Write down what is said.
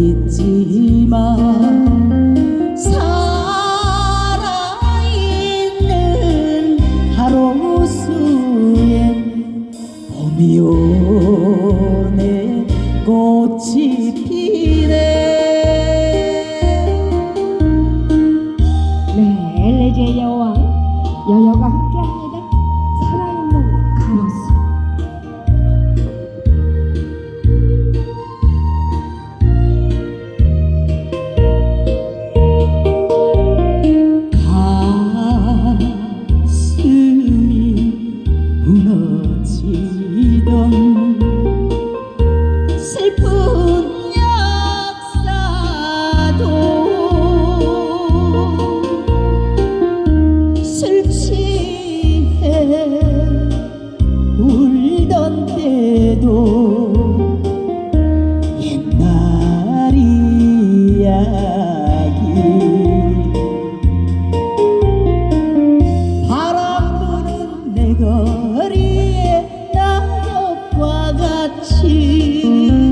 서 있지만 살아있는 하루수에 봄이 오네 꽃이 bucurie, dar eu cu agații.